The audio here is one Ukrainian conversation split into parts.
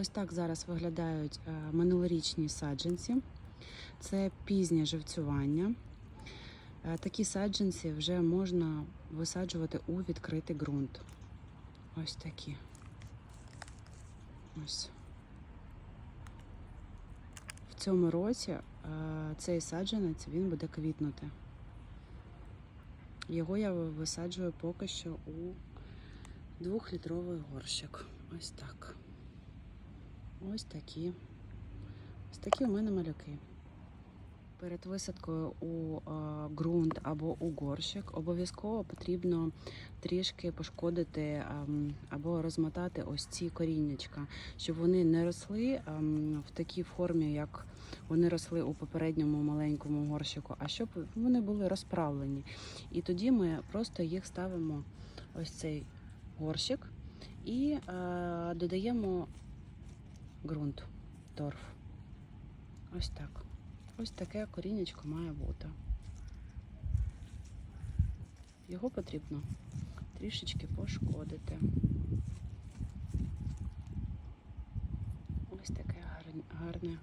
Ось так зараз виглядають е, минулорічні саджанці. Це пізнє живцювання. Е, Такі саджанці вже можна висаджувати у відкритий ґрунт. Ось такі. Ось. В цьому році е, цей саджанець він буде квітнути. Його я висаджую поки що у двохлітровий горщик. Ось так. Ось такі. Ось такі у мене малюки. Перед висадкою у е, ґрунт або у горщик обов'язково потрібно трішки пошкодити ем, або розмотати ось ці коріннячка, щоб вони не росли ем, в такій формі, як вони росли у попередньому маленькому горщику, а щоб вони були розправлені. І тоді ми просто їх ставимо ось цей горщик і е, додаємо ґрунт, торф. Ось так. Ось таке корінечко має бути. Його потрібно трішечки пошкодити. Ось таке гарне,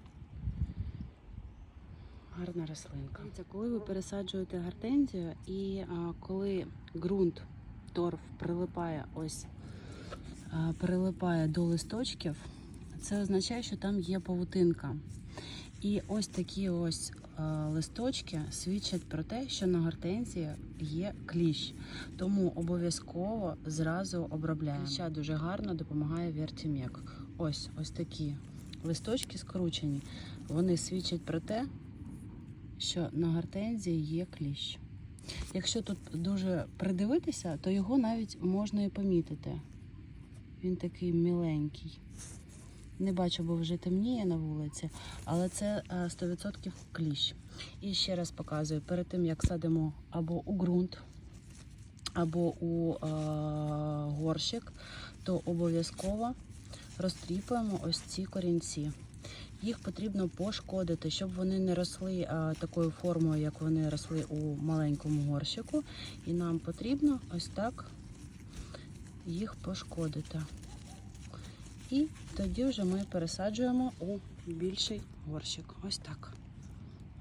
гарна рослинка. Дивіться, коли ви пересаджуєте гортензію і а, коли ґрунт, торф прилипає ось а, прилипає до листочків, це означає, що там є павутинка. І ось такі ось е, листочки свідчать про те, що на гортензії є кліщ. Тому обов'язково зразу обробляємо. Кліща дуже гарно допомагає вертімек. Ось ось такі листочки скручені. Вони свідчать про те, що на гортензії є кліщ. Якщо тут дуже придивитися, то його навіть можна і помітити. Він такий міленький. Не бачу, бо вже темніє на вулиці, але це е, 100% кліщ. І ще раз показую, перед тим як садимо або у ґрунт, або у е, горщик, то обов'язково розтріпуємо ось ці корінці. Їх потрібно пошкодити, щоб вони не росли е, такою формою, як вони росли у маленькому горщику. І нам потрібно ось так їх пошкодити. І тоді вже ми пересаджуємо у більший горщик. Ось так.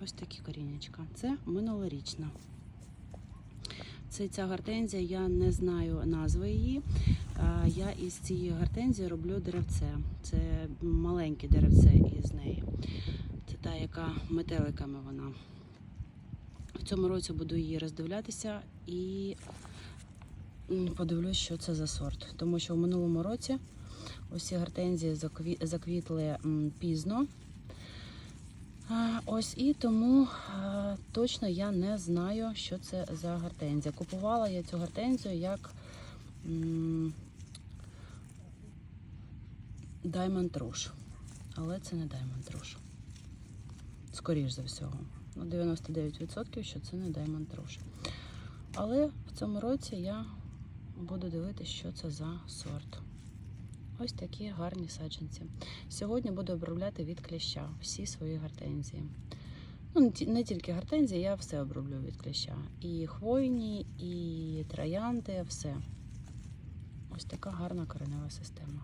Ось такі корінечка. Це минулорічна. Це ця гортензія, я не знаю назви її. Я із цієї гортензії роблю деревце. Це маленьке деревце із неї. Це та, яка метеликами вона. В цьому році буду її роздивлятися і подивлюсь, що це за сорт. Тому що в минулому році Усі гортензії закві- заквітли пізно. Ось і тому точно я не знаю, що це за гортензія. Купувала я цю гортензію як Diamond Rouge. Але це не Diamond Rouge. Скоріш за всього. Ну, 99% що це не Diamond Rouge. Але в цьому році я буду дивитися, що це за сорт. Ось такі гарні саджанці. Сьогодні буду обробляти від кліща всі свої гортензії. Ну, не тільки гортензії, я все оброблю від кліща. І хвойні, і троянди, все. Ось така гарна коренева система.